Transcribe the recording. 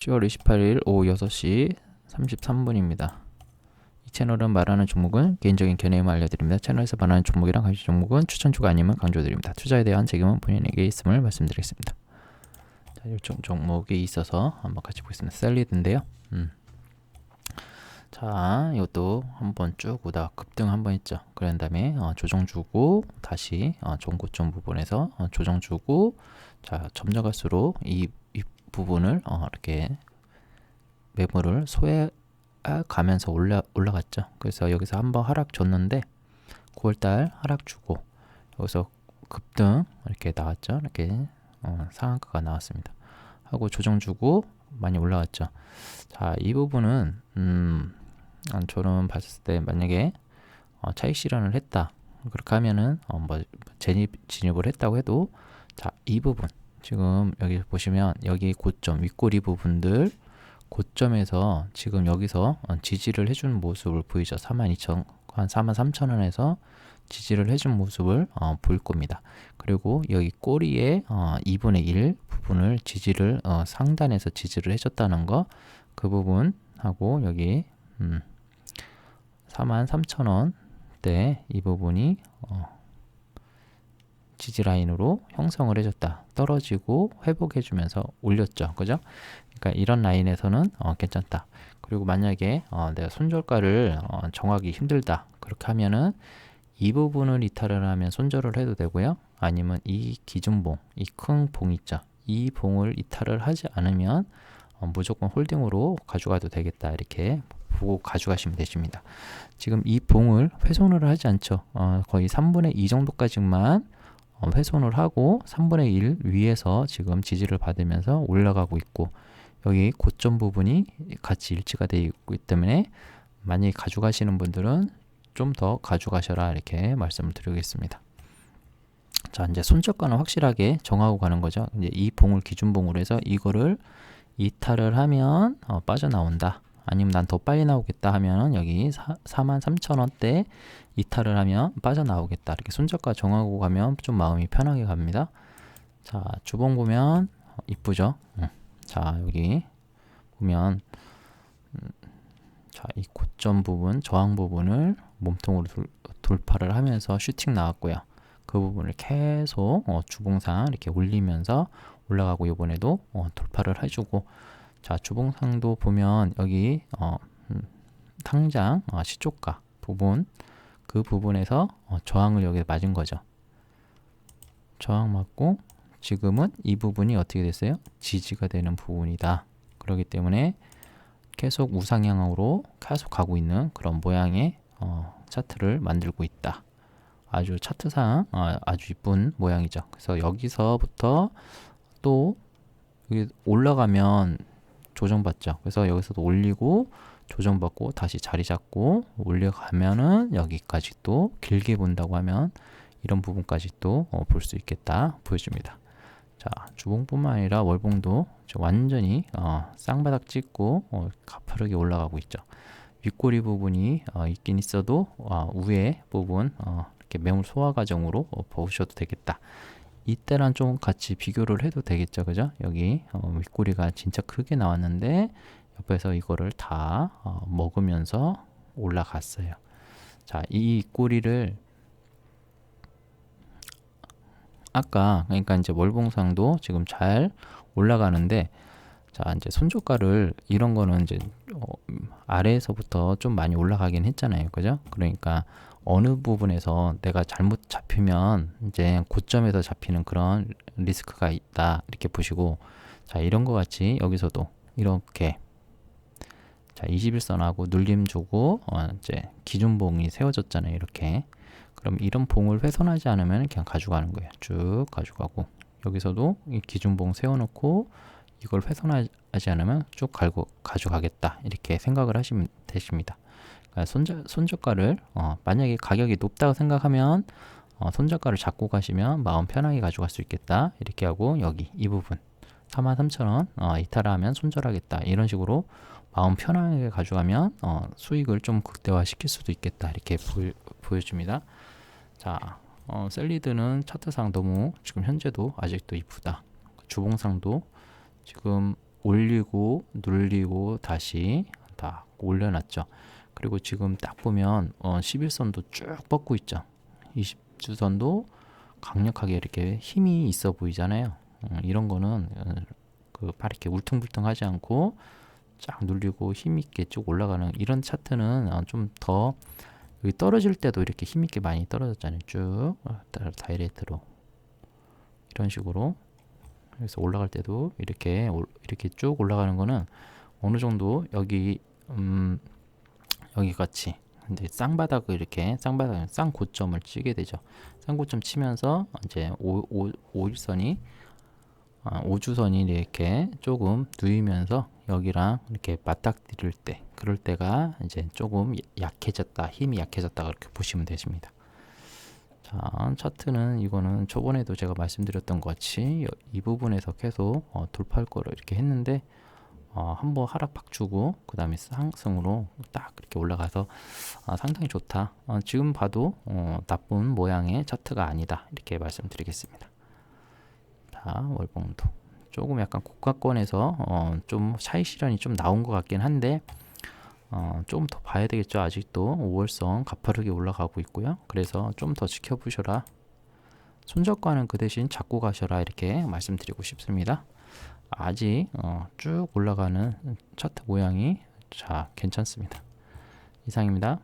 10월 28일 오후 6시 33분입니다. 이 채널은 말하는 종목은 개인적인 견해만 알려드립니다. 채널에서 말하는 종목이랑 강조 종목은 추천주가 아니면 강조드립니다. 투자에 대한 책임은 본인에게 있음을 말씀드리겠습니다. 자, 일종 종목이 있어서 한번 같이 보겠습니다. 셀리드인데요. 음. 자, 이것도 한번 쭉 오다 급등 한번 했죠. 그런 다음에 어, 조정 주고 다시 어, 종고점 부분에서 어, 조정 주고 자, 점점 갈수록 이, 이 부분을 어, 이렇게 매물을 소외 가면서 올라 올라갔죠. 그래서 여기서 한번 하락 줬는데 9월달 하락 주고 여기서 급등 이렇게 나왔죠. 이렇게 어, 상한가가 나왔습니다. 하고 조정 주고 많이 올라갔죠. 자, 이 부분은 음, 아, 저는 봤을 때 만약에 어, 차익 실현을 했다. 그렇게 하면은 어, 뭐 진입 진입을 했다고 해도 자, 이 부분 지금 여기 보시면 여기 고점 윗꼬리 부분들 고점에서 지금 여기서 어, 지지를 해준 모습을 보이죠. 42,000, 한 43,000원에서 지지를 해준 모습을 어, 보일 겁니다. 그리고 여기 꼬리에 어, 2분의 1 부분을 지지를 어, 상단에서 지지를 해줬다는 거 그 부분하고 여기 음, 43,000원대 이 부분이 어, 지지 라인으로 형성을 해줬다. 떨어지고 회복해주면서 올렸죠. 그죠? 그러니까 이런 라인에서는 어, 괜찮다. 그리고 만약에 어, 내가 손절가를 어, 정하기 힘들다. 그렇게 하면은 이 부분을 이탈을 하면 손절을 해도 되고요. 아니면 이 기준봉, 이 큰 봉 있죠. 이 봉을 이탈을 하지 않으면 어, 무조건 홀딩으로 가져가도 되겠다. 이렇게 보고 가져가시면 되십니다. 지금 이 봉을 훼손을 하지 않죠. 어, 거의 3분의 2 정도까지만 어, 훼손을 하고 3분의 1 위에서 지금 지지를 받으면서 올라가고 있고 여기 고점 부분이 같이 일치가 되어 있기 때문에 만약에 가져가시는 분들은 좀 더 가져가셔라 이렇게 말씀을 드리겠습니다. 자 이제 손절가는 확실하게 정하고 가는 거죠. 이제 이 봉을 기준봉으로 해서 이거를 이탈을 하면 어, 빠져나온다. 아니면 난 더 빨리 나오겠다 하면 여기 43,000원대 이탈을 하면 빠져나오겠다. 이렇게 손절가 정하고 가면 좀 마음이 편하게 갑니다. 자, 주봉 보면 이쁘죠? 응. 자, 여기 보면 음, 자, 이 고점 부분, 저항 부분을 몸통으로 돌, 돌파를 하면서 슈팅 나왔고요. 그 부분을 계속 어, 주봉상 이렇게 올리면서 올라가고 이번에도 어, 돌파를 해주고 자 주봉상도 보면 여기 어, 음, 상장 어, 시초가 부분 그 부분에서 어, 저항을 여기 맞은 거죠. 저항 맞고 지금은 이 부분이 어떻게 됐어요? 지지가 되는 부분이다. 그렇기 때문에 계속 우상향으로 계속 가고 있는 그런 모양의 어, 차트를 만들고 있다. 아주 차트상 어, 아주 이쁜 모양이죠. 그래서 여기서부터 또 올라가면 조정받죠. 그래서 여기서도 올리고 조정받고 다시 자리 잡고 올려가면은 여기까지 또 길게 본다고 하면 이런 부분까지 또 어, 볼수 있겠다 보여줍니다. 자 주봉뿐만 아니라 월봉도 완전히 어, 쌍바닥 찍고 어, 가파르게 올라가고 있죠. 윗꼬리 부분이 어, 있긴 있어도 어, 위에 부분 어, 이렇게 매물 소화 과정으로 어, 보셔도 되겠다. 이때랑 좀 같이 비교를 해도 되겠죠, 그죠? 여기 어, 윗꼬리가 진짜 크게 나왔는데 옆에서 이거를 다 어, 먹으면서 올라갔어요. 자, 이 꼬리를 아까 그러니까 이제 월봉상도 지금 잘 올라가는데 자 이제 손조가를 이런 거는 이제 어, 아래에서부터 좀 많이 올라가긴 했잖아요 그죠 그러니까 어느 부분에서 내가 잘못 잡히면 이제 고점에서 잡히는 그런 리스크가 있다 이렇게 보시고 자 이런 거 같이 여기서도 이렇게 자 21선하고 눌림 주고 어, 이제 기준봉이 세워졌잖아요 이렇게 그럼 이런 봉을 훼손하지 않으면 그냥 가져가는 거예요 쭉 가져가고 여기서도 이 기준봉 세워놓고 이걸 훼손하지 않으면 쭉 갈고 가져가겠다 이렇게 생각을 하시면 되십니다. 그러니까 손절, 손절가를 어, 만약에 가격이 높다고 생각하면 어, 손절가를 잡고 가시면 마음 편하게 가져갈 수 있겠다 이렇게 하고 여기 이 부분 43,000원 어, 이탈하면 손절하겠다 이런 식으로 마음 편하게 가져가면 어, 수익을 좀 극대화 시킬 수도 있겠다 이렇게 보여, 보여줍니다. 자 어, 셀리드는 차트상 너무 지금 현재도 아직도 이쁘다. 주봉상도 지금 올리고 눌리고 다시 다 올려놨죠. 그리고 지금 딱 보면 어, 11선도 쭉 뻗고 있죠. 20주선도 강력하게 이렇게 힘이 있어 보이잖아요. 음, 이런 거는 어, 그발 이렇게 울퉁불퉁하지 않고 쫙 눌리고 힘 있게 쭉 올라가는 이런 차트는 어, 좀더 여기 떨어질 때도 이렇게 힘 있게 많이 떨어졌잖아요. 쭉 어, 다- 다이렉트로 이런 식으로 그래서 올라갈 때도 이렇게 올- 이렇게 쭉 올라가는 거는 어느 정도 여기 음 여기 같이 이제 쌍바닥을 이렇게 쌍바닥 쌍고점을 치게 되죠. 쌍고점 치면서 이제 오일선이 아, 오주선이 이렇게 조금 누이면서 여기랑 이렇게 맞닥뜨릴 때 그럴 때가 이제 조금 약해졌다 힘이 약해졌다 그렇게 보시면 되십니다. 자 차트는 이거는 저번에도 제가 말씀드렸던 것 같이 여- 이 부분에서 계속 어, 돌파할 거를 이렇게 했는데 어, 한번 하락 팍 주고 그 다음에 상승으로 딱 이렇게 올라가서 아, 상당히 좋다. 어, 지금 봐도 어, 나쁜 모양의 차트가 아니다 이렇게 말씀드리겠습니다. 자 월봉도 조금 약간 고가권에서 어, 좀 차이 실현이 좀 나온 것 같긴 한데 어, 좀더 봐야 되겠죠. 아직도 5월선 가파르게 올라가고 있고요. 그래서 좀 더 지켜보셔라. 손절가는 그 대신 잡고 가셔라 이렇게 말씀드리고 싶습니다. 아직 어, 쭉 올라가는 차트 모양이 자 괜찮습니다. 이상입니다.